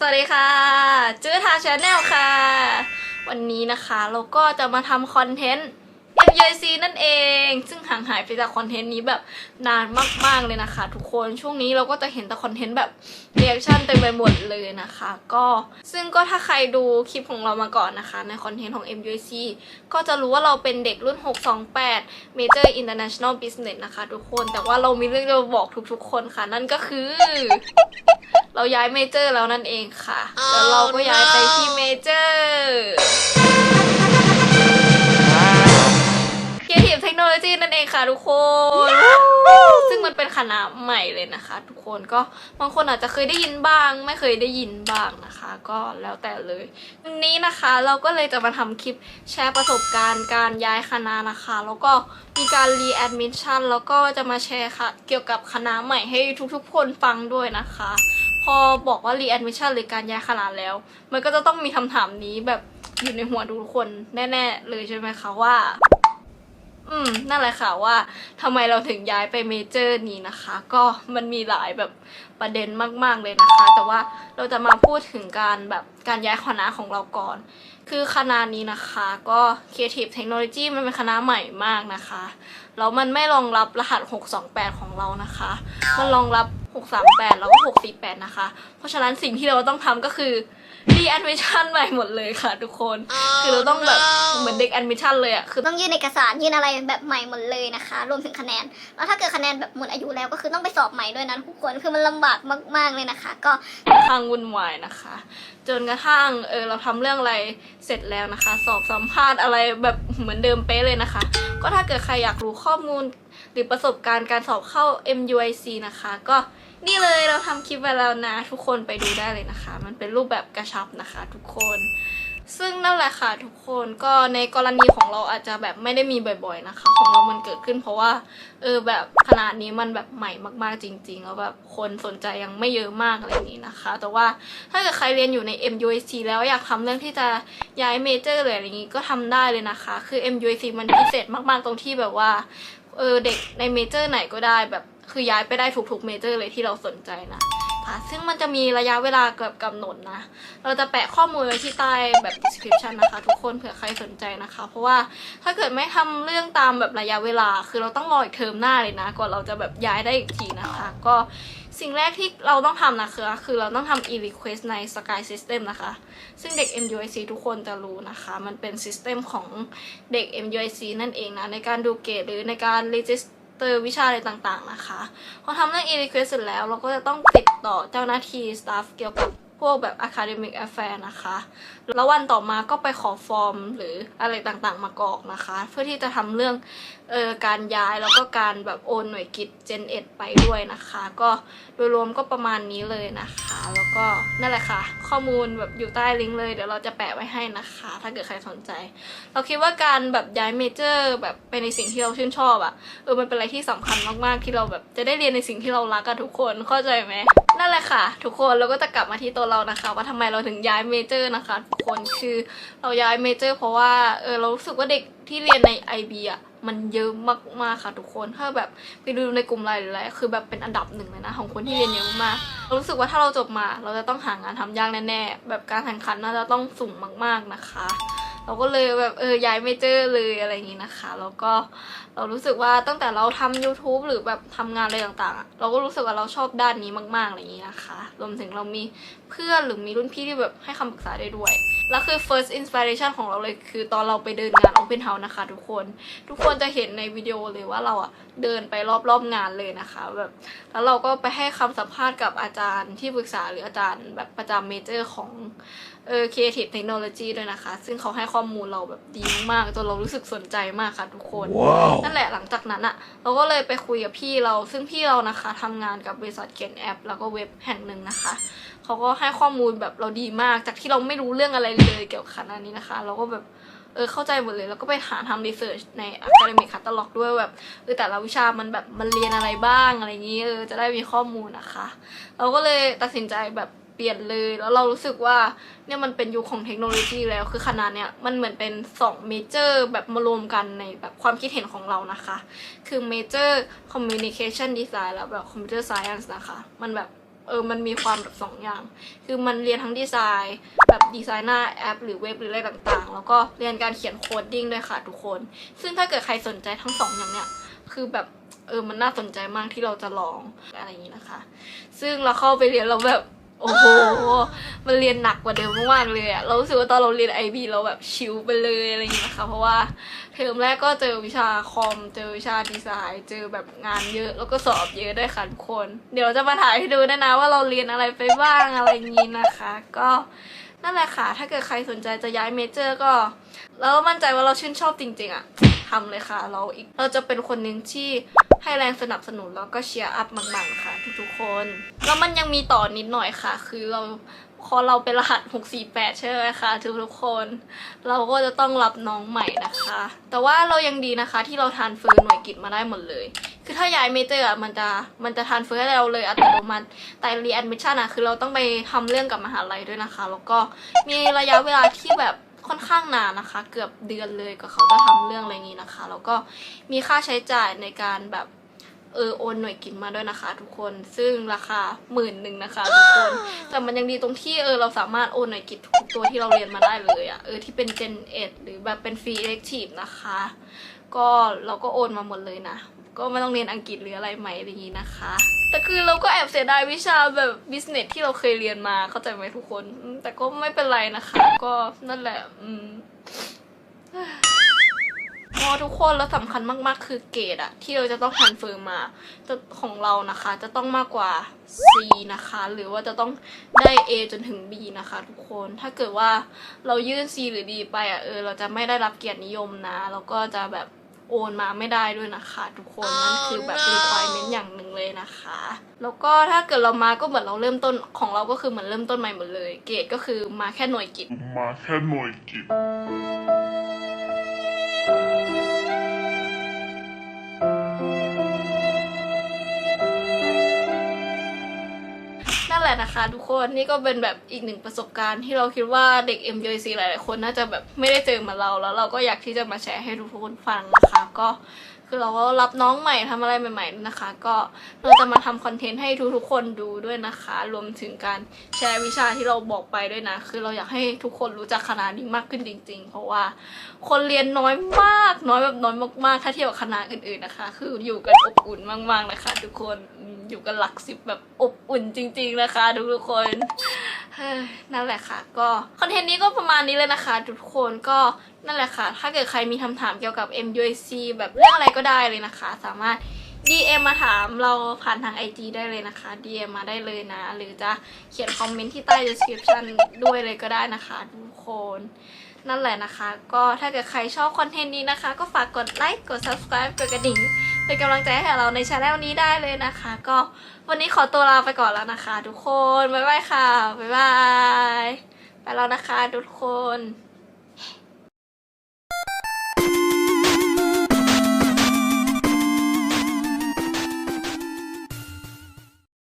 สวัสดีค่ะจื้อทาชาแนลค่ะ วันนี้นะคะเราก็จะมาทำคอนเทนต์ MUC นั่นเอง ซึ่งห่างหายไปจากคอนเทนต์นี้แบบนานมากๆเลยนะคะ ทุกคนช่วงนี้เราก็จะเห็นแต่คอนเทนต์แบบเรีแอคชั่นเต็มไปหมดเลยนะคะ ก็ซึ่งก็ถ้าใครดูคลิปของเรามาก่อนนะคะ ในคอนเทนต์ของ MUC ก็จะรู้ว่าเราเป็นเด็กรุ่น 628 Major International Business นะคะ ทุกคนแต่ว่าเรามีเรื่องจะบอกทุกๆ คนค่ะ นั่นก็คือ เราย้ายเมเจอร์แล้วนั่นเองค่ะแล้วเราก็ย้ายไปที่ ค่ะทุกคน ซึ่งมันเป็นคณะใหม่เลยนะคะ ทุกคนก็บางคนอาจจะเคยได้ยินบ้าง ไม่เคยได้ยินบ้างนะคะ ก็แล้วแต่เลยวันนี้นะคะเราก็เลยจะมาทำคลิปแชร์ประสบการณ์การย้ายคณะนะคะ แล้วก็มีการรีแอดมิชชั่นแล้วก็จะมาแชร์ค่ะเกี่ยวกับคณะใหม่ให้ทุกๆ คนฟังด้วยนะคะ พอบอกว่า readmission หรือการย้ายคณะแล้ว มันก็จะต้องมีคำถามนี้แบบอยู่ในหัวทุกคนแน่ ๆ เลยใช่ไหมคะว่า อืมนั่นแหละค่ะว่าทำไมเราถึงย้ายไปเมเจอร์นี้นะคะ ก็มันมีหลายแบบประเด็นมาก ๆเลยนะคะ แต่ว่าเราจะมาพูดถึงการแบบการย้ายคณะของเราก่อน คือคณะนี้นะคะก็ Creative Technology มันเป็นคณะใหม่มากนะคะแล้วมันไม่รองรับรหัส 628 ของเรานะคะ มันรองรับ 638 แล้วก็ 648 นะคะ เพราะฉะนั้นสิ่งที่เราต้องทำก็คือ รีแอดมิชชั่นใหม่หมดเลยค่ะทุกคน คือเราต้องแบบเหมือนเด็กแอดมิชชั่นเลยอะคือต้องยื่นเอกสารยื่นอะไรแบบใหม่หมดเลยนะคะ รวมถึงคะแนน แล้วถ้าเกิดคะแนนแบบหมดอายุแล้วก็คือต้องไปสอบใหม่ด้วยนะทุกคนคือมันลำบากมากๆเลยนะคะ ก็ค่อนข้างวุ่นวายนะคะ จนกระทั่งเออเราทำเรื่องอะไรเสร็จแล้วนะคะ สอบสัมภาษณ์อะไรแบบเหมือนเดิมเป๊ะเลยนะคะ ก็ถ้าเกิดใครอยากรู้ข้อมูลหรือประสบการณ์การสอบเข้า MUIC นะคะ ก็ นี่เลยเราทำคลิปไว้แล้วนะ ทุกคนไปดูได้เลยนะคะ มันเป็นรูปแบบกระชับนะคะ ทุกคน ซึ่งนั่นแหละค่ะทุกคนก็ในกรณีของเราอาจจะแบบไม่ได้มีบ่อยๆนะคะ ของเรามันเกิดขึ้นเพราะว่า เออแบบขนาดนี้มันแบบใหม่มากๆจริง ๆ แล้วแบบคนสนใจยังไม่เยอะมากอะไรอย่างนี้นะคะ แต่ว่าถ้าเกิดใครเรียนอยู่ใน MUC แล้วอยากทำเรื่องที่จะย้ายเมเจอร์เลยอะไรอย่างนี้ก็ทำได้เลยนะคะ คือ MUC มันพิเศษมากๆตรงที่แบบว่าเออเด็กในเมเจอร์ไหนก็ได้แบบ คือย้ายไปได้ทุกๆเมเจอร์เลยที่เราสนใจนะค่ะซึ่งมันจะมีระยะเวลาเกือบกำหนดนะ เราจะแปะข้อมูลไว้ที่ใต้แบบ description นะคะ ทุกคนเผื่อใครสนใจนะคะ เพราะว่าถ้าเกิดไม่ทำเรื่องตามแบบระยะเวลา คือเราต้องรออีกเทอมหน้าเลยนะก่อนเราจะแบบย้ายได้อีกทีนะคะ ก็สิ่งแรกที่เราต้องทำนะคือคือเราต้องทำ e-request ใน Sky System นะคะ ซึ่งเด็ก MUIC ทุกคนจะรู้นะคะ มันเป็น system ของเด็ก MUIC นั่นเองนะ ในการดูเกรดหรือในการ register วิชาอะไรต่างๆนะคะ พอทำเรื่อง e-request เสร็จแล้วเราก็จะต้องติดต่อเจ้าหน้าที่ staff เกี่ยวกับ พวกแบบ academic affair นะคะ แล้ววันต่อมาก็ไปขอฟอร์มหรืออะไรต่างๆมากรอกนะคะ เพื่อที่จะทำเรื่องเอ่อการย้ายแล้วก็การแบบโอนหน่วยกิจ Gen 1ไปด้วยนะคะ ก็โดยรวมก็ประมาณนี้เลยนะคะ แล้วก็นั่นแหละค่ะ ข้อมูลแบบอยู่ใต้ลิงก์เลย เดี๋ยวเราจะแปะไว้ให้นะคะ ถ้าเกิดใครสนใจ เราคิดว่าการแบบย้ายเมเจอร์แบบไปในสิ่งที่เราชื่นชอบอะเออมันเป็นอะไรที่สำคัญมากๆที่เราแบบจะได้เรียนในสิ่งที่เรารักกันทุกคนเข้าใจไหม นั่นแหละค่ะ ทุกคนเราก็จะกลับมาที่ตัวเรานะคะ ว่าทำไมเราถึงย้ายเมเจอร์นะคะทุกคนคือเราย้ายเมเจอร์ เพราะว่าเออเรารู้สึกว่าเด็กที่เรียนใน IB อะมันเยอะมากๆค่ะทุกคน ถ้าแบบไปดูในกลุ่มไลน์หรืออะไรคือแบบเป็นอันดับหนึ่งเลยนะ ของคนที่เรียนเยอะมากเรารู้สึกว่าถ้าเราจบมา เราจะต้องหางานทำยากแน่ๆแบบการแข่งขันน่าจะต้องสูงมากๆนะคะ เราก็เลยแบบเออย้ายเมเจอร์เลยอะไรอย่างนี้นะคะ แล้วก็เรารู้สึกว่าตั้งแต่เราทำ YouTube หรือแบบทำงานอะไรต่างๆ เราก็รู้สึกว่าเราชอบด้านนี้มากๆอะไรอย่างนี้นะคะ รวมถึงเรามีเพื่อนหรือมีรุ่นพี่ที่แบบให้คำปรึกษาได้ด้วย แล้วคือ first inspiration ของเราเลยคือตอนเราไปเดินงาน Open House นะคะ ทุกคน ทุกคนจะเห็นในวิดีโอเลยว่าเราอะเดินไปรอบๆงานเลยนะคะแบบแล้วเราก็ไปให้คำสัมภาษณ์กับอาจารย์ที่ปรึกษาหรืออาจารย์แบบประจำเมเจอร์ของเออ Creative Technology ด้วยนะคะ ซึ่งเขาให้ข้อมูลเราแบบดีมากๆจนเรารู้สึกสนใจมากค่ะทุกคน Wow. นั่นแหละหลังจากนั้นอะเราก็เลยไปคุยกับพี่เรา ซึ่งพี่เรานะคะทำงานกับบริษัทเขียนแอป แล้วก็เว็บแห่งหนึ่งนะคะเขาก็ให้ข้อมูลแบบเราดีมาก จากที่เราไม่รู้เรื่องอะไรเลยเกี่ยวกับคณะนี้นะคะ เราก็แบบเออเข้าใจหมดเลย แล้วก็ไปหาทำรีเสิร์ชใน academic catalog ด้วยแบบเออแต่ละวิชามันแบบมันเรียนอะไรบ้างอะไรอย่างนี้เออจะได้มีข้อมูลนะคะ เราก็เลยตัดสินใจแบบ เปลี่ยนเลย แล้วเรารู้สึกว่าเนี่ยมันเป็นยุคของเทคโนโลยีแล้ว คือคณะเนี่ยมันเหมือนเป็น2เมเจอร์แบบมารวมกันในแบบความคิดเห็นของเรานะคะ คือเมเจอร์ communication design แล้วแบบ computer science นะคะ มันแบบเออ มันมีความแบบสองอย่าง คือมันเรียนทั้งดีไซน์แบบดีไซน์หน้าแอป หรือเว็บหรืออะไรต่างๆ แล้วก็เรียนการเขียนโคดดิ้งด้วยค่ะทุกคน ซึ่งถ้าเกิดใครสนใจทั้งสองอย่างเนี้ย คือแบบเออ มันน่าสนใจมากที่เราจะลองอะไรอย่างนี้นะคะ ซึ่งเราเข้าไปเรียนเราแบบ โอ้โห มันเรียนหนักกว่าเดิมมากเลยอะเรารู้สึกว่าตอนเราเรียนไอบีเราแบบชิลไปเลยอะไรอย่างนี้นะคะเพราะว่าเทอมแรกก็เจอวิชาคอม เจอวิชาดีไซน์ เจอแบบงานเยอะ แล้วก็สอบเยอะด้วยค่ะทุกคน เดี๋ยวจะมาถ่ายให้ดูด้วยนะว่าเราเรียนอะไรไปบ้างอะไรอย่างนี้นะคะ ก็นั่นแหละค่ะ ถ้าเกิดใครสนใจจะย้ายเมเจอร์ก็ แล้วมั่นใจว่าเราชื่นชอบจริงๆอะ ทำเลยค่ะ เราอีกเราจะเป็นคนหนึ่งที่ให้แรงสนับสนุนแล้วก็เชียร์อัพมากๆค่ะ ทุกๆคน แล้วมันยังมีต่อนิดหน่อยค่ะ คือเราพอเราเป็นรหัส 648 ใช่ไหมคะทุกๆคน เราก็จะต้องรับน้องใหม่นะคะ แต่ว่าเรายังดีนะคะที่เราทานเฟิร์หน่วยกิจมาได้หมดเลย คือถ้าย้ายเมเจอร์มันจะมันจะทานเฟิร์ให้เราเลยอัตโนมัติ แต่รีแอดมิชชั่นอะคือเราต้องไปทำเรื่องกับมหาลัยด้วยนะคะ แล้วก็มีระยะเวลาที่แบบ ค่อนข้างนานนะคะ เกือบเดือนเลยก็เขาจะทำเรื่องอะไรนี้นะคะ แล้วก็มีค่าใช้จ่ายในการแบบเออโอนหน่วยกินมาด้วยนะคะ ทุกคนซึ่งราคาหมื่นหนึ่งนะคะ ทุกคนแต่มันยังดีตรงที่เออเราสามารถโอนหน่วยกิจทุกตัวที่เราเรียนมาได้เลยอะเออที่เป็น Gen 1หรือแบบเป็นฟรี elective นะคะ ก็เราก็โอนมาหมดเลยนะ ก็ไม่ต้องเรียนอังกฤษหรืออะไรใหม่อะไรอย่างนี้นะคะ แต่คือเราก็แอบเสียดายวิชาแบบ business ที่เราเคยเรียนมาเข้าใจไหมทุกคนอืมแต่ก็ไม่เป็นไรนะคะ ก็นั่นแหละอืม พอทุกคนแล้วสำคัญมาก ๆ คือเกรดอะที่เราจะต้องทันเฟิร์มมาจะของเรานะคะ จะต้องมากกว่า C นะคะ หรือว่าจะต้องได้ A จนถึง B นะคะ ทุกคนถ้าเกิดว่าเรายื่น C หรือ D ไปอะเออเราจะไม่ได้รับเกียรตินิยมนะ แล้วก็จะแบบ โอนมาไม่ได้ด้วยนะคะทุกคน นั่นคือแบบ requirement อย่างหนึ่งเลยนะคะ แล้วก็ถ้าเกิดเรามาก็เหมือนเราเริ่มต้นของเราก็คือเหมือนเริ่มต้นใหม่หมดเลย เกรดก็คือมาแค่หน่วยกิตมาแค่หน่วยกิจนั่นแหละนะคะทุกคนนี่ก็เป็นแบบอีกหนึ่งประสบการณ์ที่เราคิดว่าเด็ก MJC หลายๆคนน่าจะแบบไม่ได้เจอเหมาเราแล้วเราก็อยากที่จะมาแชร์ให้ทุกคนฟังนะคะ ก็ คือเราก็รับน้องใหม่ทำอะไรใหม่ ๆนะคะ ก็เราจะมาทำคอนเทนต์ให้ทุกๆคนดูด้วยนะคะ รวมถึงการแชร์วิชาที่เราบอกไปด้วยนะ คือเราอยากให้ทุกคนรู้จักคณะนี้มากขึ้นจริง ๆ เพราะว่าคนเรียนน้อยมากน้อยแบบน้อยมากๆ ถ้าเทียบกับคณะอื่นๆนะคะ คืออยู่กันอบอุ่นมากๆนะคะ ทุกคนอยู่กันหลักสิบแบบอบอุ่นจริง ๆ นะคะ ทุกๆคน นั่นแหละค่ะ ก็คอนเทนต์นี้ก็ประมาณนี้เลยนะคะ ทุกคนก็นั่นแหละค่ะ ถ้าเกิดใครมีคำถามเกี่ยวกับ MUIC แบบเรื่องอะไรก็ได้เลยนะคะ สามารถ DM มาถามเราผ่านทาง IG ได้เลยนะคะ DM มาได้เลยนะ หรือจะเขียนคอมเมนต์ที่ใต้ description ด้วยเลยก็ได้นะคะ ทุกคนนั่นแหละนะคะ ก็ถ้าเกิดใครชอบคอนเทนต์นี้นะคะ ก็ฝากกดไลค์กด subscribe กดกระดิ่ง เป็นกำลังใจให้เราในช anel นี้ได้เลยนะคะ ก็วันนี้ขอตัวลาไปก่อนแล้วนะคะ ทุกคน บ๊ายบายค่ะ บ๊ายบาย ไปแล้วนะคะ ทุกคน